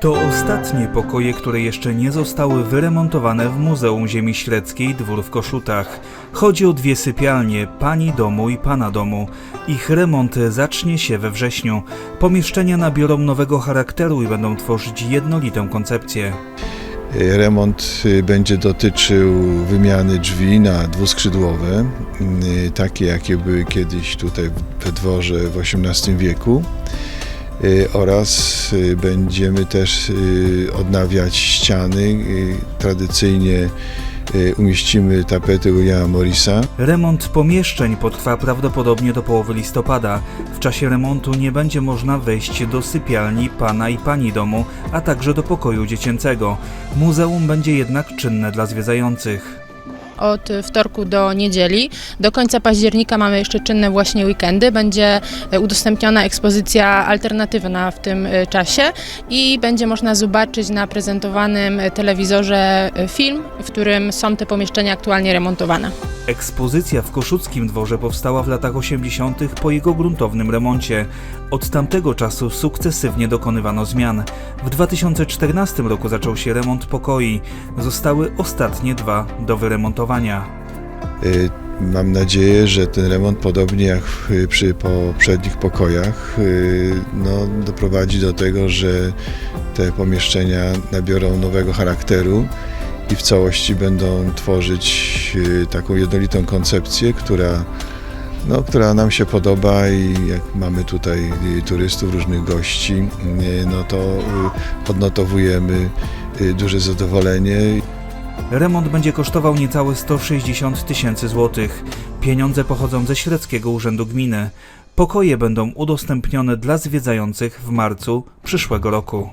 To ostatnie pokoje, które jeszcze nie zostały wyremontowane w Muzeum Ziemi Średzkiej Dwór w Koszutach. Chodzi o dwie sypialnie, pani domu i pana domu. Ich remont zacznie się we wrześniu. Pomieszczenia nabiorą nowego charakteru i będą tworzyć jednolitą koncepcję. Remont y, będzie dotyczył wymiany drzwi na dwuskrzydłowe, y, takie jakie były kiedyś tutaj we dworze w XVIII wieku. Y, Oraz y, będziemy też y, odnawiać ściany. Tradycyjnie umieścimy tapety Williama Morrisa. Remont pomieszczeń potrwa prawdopodobnie do połowy listopada. W czasie remontu nie będzie można wejść do sypialni pana i pani domu, a także do pokoju dziecięcego. Muzeum będzie jednak czynne dla zwiedzających. Od wtorku do niedzieli. Do końca października mamy jeszcze czynne właśnie weekendy. Będzie e, udostępniona ekspozycja alternatywna w tym e, czasie i będzie można zobaczyć na prezentowanym telewizorze e, film, w którym są te pomieszczenia aktualnie remontowane. Ekspozycja w Koszuckim Dworze powstała w latach 80. po jego gruntownym remoncie. Od tamtego czasu sukcesywnie dokonywano zmian. W 2014 roku zaczął się remont pokoi. Zostały ostatnie dwa do wyremontowania. Y, Mam nadzieję, że ten remont, podobnie jak przy poprzednich pokojach, y, no, doprowadzi do tego, że te pomieszczenia nabiorą nowego charakteru i w całości będą tworzyć y, taką jednolitą koncepcję, która, no, która nam się podoba i jak mamy tutaj y, turystów, różnych gości, y, no to odnotowujemy duże zadowolenie. Remont będzie kosztował niecałe 160 tysięcy złotych. Pieniądze pochodzą ze Średzkiego Urzędu Gminy. Pokoje będą udostępnione dla zwiedzających w marcu przyszłego roku.